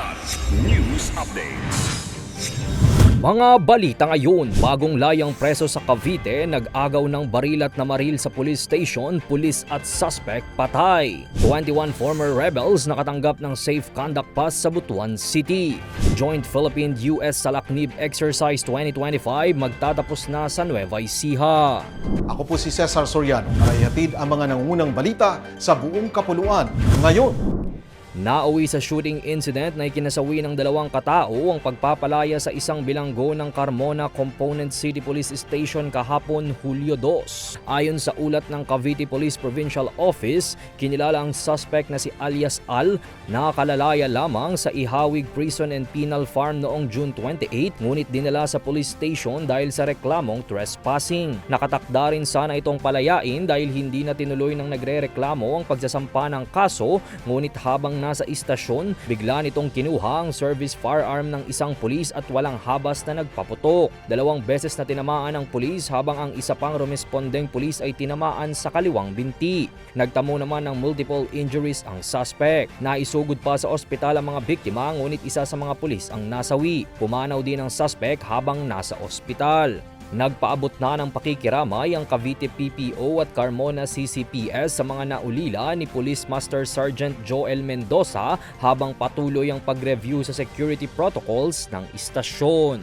Kilat News Updates. Mga balita ngayon, bagong layang preso sa Cavite, nag-agaw ng barilat na maril sa police station, pulis at suspect patay. 21 former rebels nakatanggap ng safe conduct pass sa Butuan City. Joint Philippine-US Salaknib Exercise 2025 magtatapos na sa Nueva Ecija. Ako po si Cesar Soriano para ang mga nangungunang balita sa buong kapuluan ngayon. Nauwi sa shooting incident na ikinasawi ng dalawang katao ang pagpapalaya sa isang bilanggo ng Carmona Component City Police Station kahapon Hulyo 2. Ayon sa ulat ng Cavite Police Provincial Office, kinilala ang suspect na si alias Al na kalalaya lamang sa Ihawig Prison and Penal Farm noong June 28 ngunit dinala sa police station dahil sa reklamong trespassing. Nakatakda rin sana itong palayain dahil hindi na tinuloy ng nagre-reklamo ang pagsasampa ng kaso ngunit habang nasa istasyon, bigla nitong kinuha ang service firearm ng isang pulis at walang habas na nagpaputok. Dalawang beses na tinamaan ang pulis habang ang isa pang rumespondeng pulis ay tinamaan sa kaliwang binti. Nagtamo naman ng multiple injuries ang suspect. Naisugod pa sa ospital ang mga biktima ngunit isa sa mga pulis ang nasawi. Pumanaw din ang suspect habang nasa ospital. Nagpaabot na ng pakikiramay ang Cavite PPO at Carmona CCPS sa mga naulila ni Police Master Sergeant Joel Mendoza habang patuloy ang pag-review sa security protocols ng istasyon.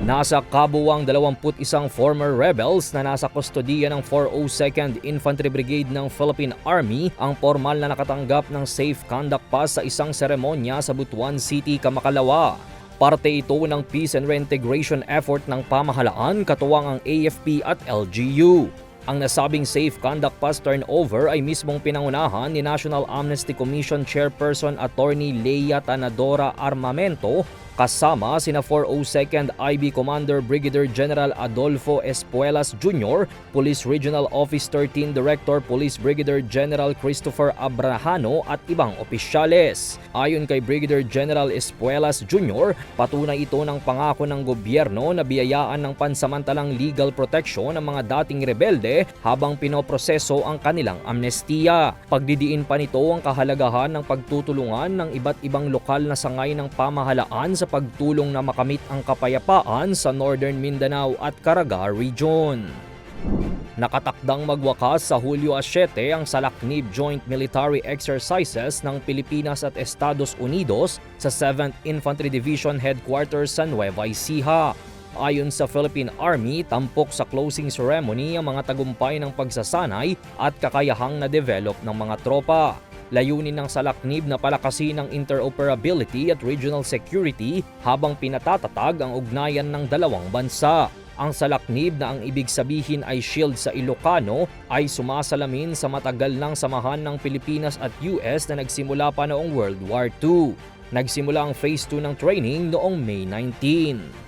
Nasa kabuwang 21 former rebels na nasa kustodiya ng 402nd Infantry Brigade ng Philippine Army ang formal na nakatanggap ng safe conduct pass sa isang seremonya sa Butuan City, Kamakalawa. Parte ito ng peace and reintegration effort ng pamahalaan katuwang ang AFP at LGU. Ang nasabing safe conduct pass turnover ay mismong pinangunahan ni National Amnesty Commission Chairperson Attorney Leia Tanadora Armamento kasama sina 402nd IB Commander Brigadier General Adolfo Espuelas Jr., Police Regional Office 13 Director Police Brigadier General Christopher Abrahano at ibang opisyales. Ayon kay Brigadier General Espuelas Jr., patunay ito ng pangako ng gobyerno na biyayaan ng pansamantalang legal protection ang mga dating rebelde habang pinoproseso ang kanilang amnestiya. Pagdidiin pa nito ang kahalagahan ng pagtutulungan ng iba't ibang lokal na sangay ng pamahalaan sa pagtulong na makamit ang kapayapaan sa Northern Mindanao at Caraga Region. Nakatakdang magwakas sa Hulyo 7 ang Salaknib Joint Military Exercises ng Pilipinas at Estados Unidos sa 7th Infantry Division Headquarters sa Nueva Ecija. Ayon sa Philippine Army, tampok sa closing ceremony ang mga tagumpay ng pagsasanay at kakayahang na-develop ng mga tropa. Layunin ng Salaknib na palakasin ang interoperability at regional security habang pinatatatag ang ugnayan ng dalawang bansa. Ang salaknib na ang ibig sabihin ay shield sa Ilocano ay sumasalamin sa matagal ng samahan ng Pilipinas at US na nagsimula pa noong World War II. Nagsimula ang Phase 2 ng training noong May 19.